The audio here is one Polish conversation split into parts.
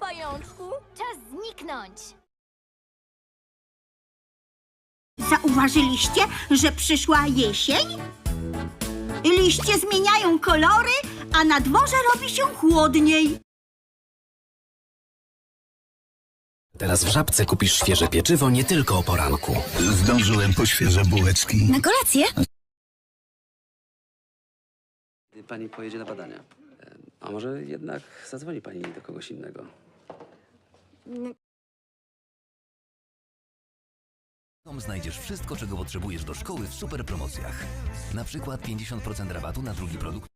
pajączku. Czas zniknąć. Zauważyliście, że przyszła jesień? Liście zmieniają kolory, a na dworze robi się chłodniej. Teraz w Żabce kupisz świeże pieczywo nie tylko o poranku. Zdążyłem po świeże bułeczki. Na kolację? Pani pojedzie na badania. E, A może jednak zadzwoni pani do kogoś innego? Tam znajdziesz wszystko, czego potrzebujesz do szkoły w super promocjach. Na przykład 50% rabatu na drugi produkt.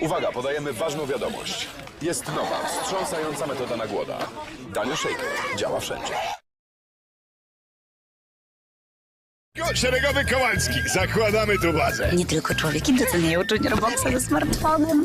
Uwaga, podajemy ważną wiadomość. Jest nowa, wstrząsająca metoda na głoda. Daniel Shaker działa wszędzie. Szeregowy Kowalski, zakładamy tu bazę. Nie tylko człowieki doceniają Junior Boxa ze smartfonem.